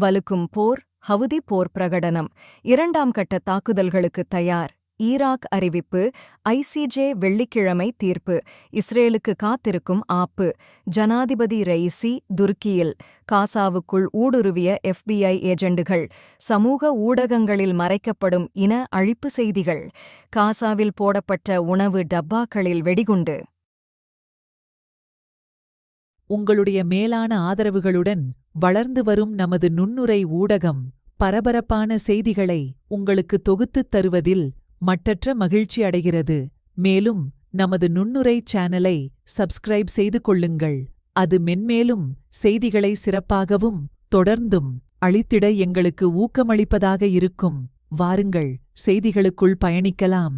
வலுக்கும் போர் Houthi போர் பிரகடனம். இரண்டாம் கட்ட தாக்குதல்களுக்கு தயார். ஈராக் அறிவிப்பு ஐசிஜே வெள்ளிக்கிழமை தீர்ப்பு. இஸ்ரேலுக்கு காத்திருக்கும் ஆப்பு. ஜனாதிபதி ரெய்சி துருக்கியில். காசாவுக்குள் ஊடுருவிய எஃபிஐ ஏஜெண்டுகள். சமூக ஊடகங்களில் மறைக்கப்படும் இன அழிப்பு செய்திகள். காசாவில் போடப்பட்ட உணவு டப்பாக்களில் வெடிகுண்டு. உங்களுடைய மேலான ஆதரவுகளுடன் வளர்ந்து வரும் நமது நுண்ணுரை ஊடகம் பரபரப்பான செய்திகளை உங்களுக்கு தொகுத்துத் தருவதில் மட்டற்ற மகிழ்ச்சி அடைகிறது. மேலும் நமது நுண்ணுரை சேனலை சப்ஸ்கிரைப் செய்து கொள்ளுங்கள். அது மென்மேலும் செய்திகளை சிறப்பாகவும் தொடர்ந்தும் அளித்திட எங்களுக்கு ஊக்கமளிப்பதாக இருக்கும். வாருங்கள் செய்திகளுக்குள் பயணிக்கலாம்.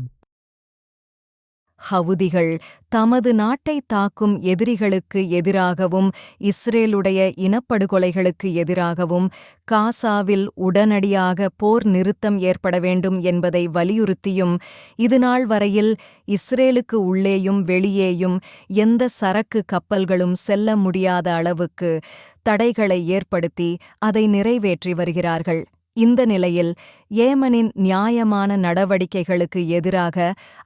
ஹவுதிகள் தமது நாட்டை தாக்கும் எதிரிகளுக்கு எதிராகவும் இஸ்ரேலுடைய இனப்படுகொலைகளுக்கு எதிராகவும் காசாவில் உடனடியாக போர் நிறுத்தம் ஏற்பட வேண்டும் என்பதை வலியுறுத்தியும் இதுநாள் வரையில் இஸ்ரேலுக்கு உள்ளேயும் வெளியேயும் எந்த சரக்கு கப்பல்களும் செல்ல முடியாத அளவுக்கு தடைகளை ஏற்படுத்தி அதை நிறைவேற்றி வருகிறார்கள். இந்த நிலையில் ஏமனின் நியாயமான நடவடிக்கைகளுக்கு எதிராக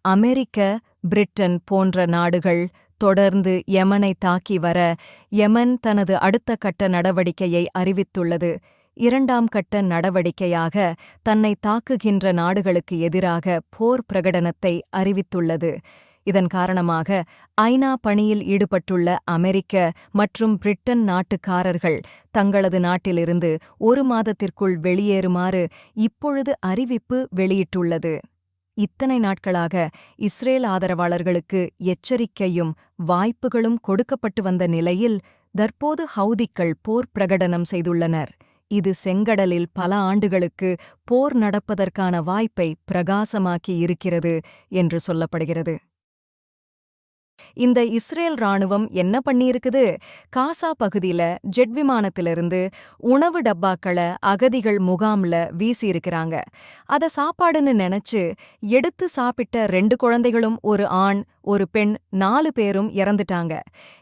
அமெரிக்க பிரிட்டன் போன்ற நாடுகள் தொடர்ந்து யமனை தாக்கி வர யெமன் தனது அடுத்த கட்ட நடவடிக்கையை அறிவித்துள்ளது. இரண்டாம் கட்ட நடவடிக்கையாக தன்னை தாக்குகின்ற நாடுகளுக்கு எதிராக போர் பிரகடனத்தை அறிவித்துள்ளது. இதன் காரணமாக ஐநா பணியில் ஈடுபட்டுள்ள அமெரிக்க மற்றும் பிரிட்டன் நாட்டுக்காரர்கள் தங்களது நாட்டிலிருந்து ஒரு மாதத்திற்குள் வெளியேறுமாறு இப்பொழுது அறிவிப்பு வெளியிட்டுள்ளது. இத்தனை நாட்களாக இஸ்ரேல் ஆதரவாளர்களுக்கு எச்சரிக்கையும் வாய்ப்புகளும் கொடுக்கப்பட்டு வந்த நிலையில் தற்போது ஹவுதிக்கள் போர் பிரகடனம் செய்துள்ளனர். இது செங்கடலில் பல ஆண்டுகளுக்கு போர் நடப்பதற்கான வாய்ப்பை பிரகாசமாக்கி இருக்கிறது என்று சொல்லப்படுகிறது. இந்த இஸ்ரேல் ராணுவம் என்ன பண்ணியிருக்குது? காசா பகுதியில ஜெட் விமானத்திலிருந்து உணவு டப்பாக்கள அகதிகள் முகாம்ல வீசியிருக்கிறாங்க. அத சாப்பாடுன்னு நினைச்சு எடுத்து சாப்பிட்ட ரெண்டு குழந்தைகளும் ஒரு ஆண் ஒரு பெண் நாலு பேரும் இறந்துட்டாங்க.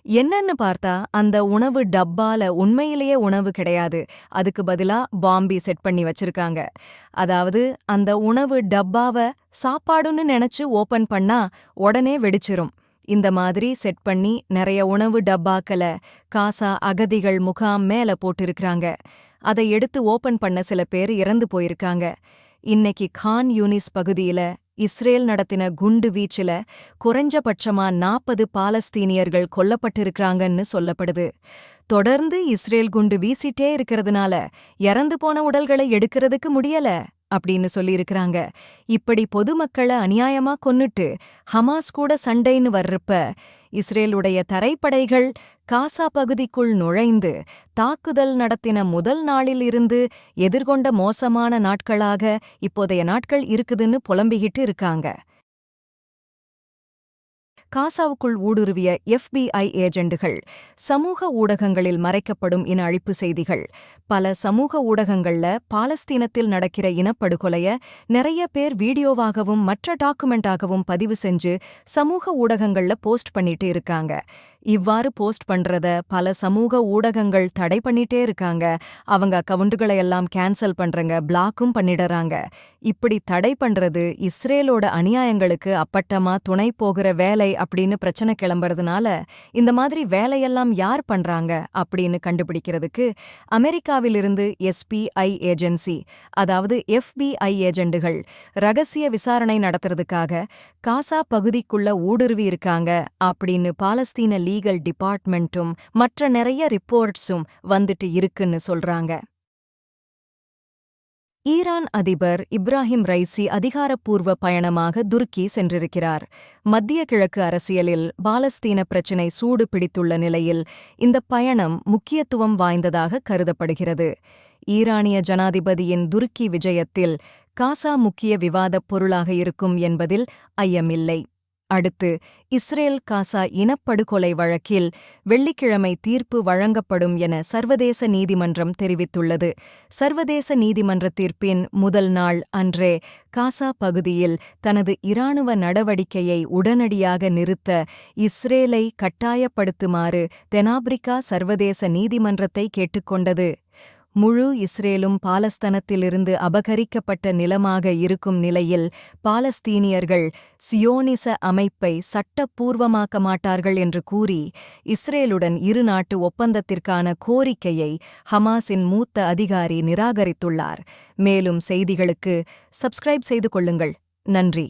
என்னன்னு பார்த்தா அந்த உணவு டப்பால உண்மையிலேயே உணவு கிடையாது. அதுக்கு பதிலா பாம்பி செட் பண்ணி வச்சிருக்காங்க. அதாவது அந்த உணவு டப்பாவ சாப்பாடுன்னு நினைச்சு ஓபன் பண்ணா உடனே வெடிச்சிரும். இந்த மாதிரி செட் பண்ணி நிறைய உணவு டப்பாக்களை காசா அகதிகள் முகாம் மேல போட்டிருக்கிறாங்க. அதை எடுத்து ஓபன் பண்ண சில பேர் இறந்து போயிருக்காங்க. இன்னைக்கு கான் யூனிஸ் பகுதியில இஸ்ரேல் நடத்தின குண்டு வீச்சுல குறைஞ்சபட்சமா நாற்பது பாலஸ்தீனியர்கள் கொல்லப்பட்டிருக்கிறாங்கன்னு சொல்லப்படுது. தொடர்ந்து இஸ்ரேல் குண்டு வீசிட்டே இருக்கிறதுனால இறந்து போன உடல்களை எடுக்கிறதுக்கு முடியல. அப்படின்னு சொல்லியிருக்கிறாங்க. இப்படி பொதுமக்கள அநியாயமா கொன்னுட்டு ஹமாஸ் கூட சண்டைன்னு வர்றப்ப இஸ்ரேலுடைய தரைப்படைகள் காசா பகுதிக்குள் நுழைந்து தாக்குதல் நடத்தின முதல் நாளில் இருந்து எதிர்கொண்ட மோசமான நாட்களாக இப்போதைய நாட்கள் இருக்குதுன்னு புலம்பிக்கிட்டு இருக்காங்க. காசாவுக்குள் ஊடுருவிய எஃபிஐ ஏஜெண்டுகள் சமூக ஊடகங்களில் மறைக்கப்படும் இன அழிப்பு செய்திகள். பல சமூக ஊடகங்கள்ல பாலஸ்தீனத்தில் நடக்கிற இனப்படுகொலைய நிறைய பேர் வீடியோவாகவும் மற்ற டாக்குமெண்டாகவும் பதிவு செஞ்சு சமூக ஊடகங்கள்ல போஸ்ட் பண்ணிட்டு இருக்காங்க. இவ்வாறு போஸ்ட் பண்றத பல சமூக ஊடகங்கள் தடை பண்ணிட்டே இருக்காங்க. அவங்க அக்கவுண்டுகளை எல்லாம் கேன்சல் பண்றங்க பிளாக்கும் பண்ணிடுறாங்க. இப்படி தடை பண்றது இஸ்ரேலோட அநியாயங்களுக்கு அப்பட்டமா துணை போகிற வேலை அப்படின்னு பிரச்சனை கிளம்புறதுனால இந்த மாதிரி வேலையெல்லாம் யார் பண்றாங்க அப்படின்னு கண்டுபிடிக்கிறதுக்கு அமெரிக்காவிலிருந்து எஸ்பிஐ ஏஜென்சி அதாவது எஃபிஐ ஏஜெண்டுகள் ரகசிய விசாரணை நடத்துறதுக்காக காசா பகுதிக்குள்ள ஊடுருவி இருக்காங்க அப்படின்னு பாலஸ்தீன லீகல் டிபார்ட்மெண்ட்டும் மற்ற நிறைய ரிப்போர்ட்ஸும் வந்துட்டு இருக்குன்னு சொல்றாங்க. ஈரான் அதிபர் இப்ராஹிம் ரைசி அதிகாரப்பூர்வ பயணமாக துருக்கி சென்றிருக்கிறார். மத்திய கிழக்கு அரசியலில் பாலஸ்தீன பிரச்சினை சூடு பிடித்துள்ள நிலையில் இந்த பயணம் முக்கியத்துவம் வாய்ந்ததாக கருதப்படுகிறது. ஈரானிய ஜனாதிபதியின் துருக்கி விஜயத்தில் காசா முக்கிய விவாதப் பொருளாக இருக்கும் என்பதில் ஐயமில்லை. அடுத்து இஸ்ரேல் காசா இனப்படுகொலை வழக்கில் வெள்ளிக்கிழமை தீர்ப்பு வழங்கப்படும் என சர்வதேச நீதிமன்றம் தெரிவித்துள்ளது. சர்வதேச நீதிமன்ற தீர்ப்பின் முதல் நாள் அன்றே காசா பகுதியில் தனது இராணுவ நடவடிக்கையை உடனடியாக நிறுத்த இஸ்ரேலை கட்டாயப்படுத்துமாறு தென்னாப்பிரிக்கா சர்வதேச நீதிமன்றத்தை கேட்டுக்கொண்டது. முழு இஸ்ரேலும் பாலஸ்தனத்திலிருந்து அபகரிக்கப்பட்ட நிலமாக இருக்கும் நிலையில் பாலஸ்தீனியர்கள் சியோனிச அமைப்பை சட்டப்பூர்வமாக்க மாட்டார்கள் என்று கூறி இஸ்ரேலுடன் இருநாட்டு ஒப்பந்தத்திற்கான கோரிக்கையை ஹமாஸின் மூத்த அதிகாரி நிராகரித்துள்ளார். மேலும் செய்திகளுக்கு சப்ஸ்கிரைப் செய்து கொள்ளுங்கள். நன்றி.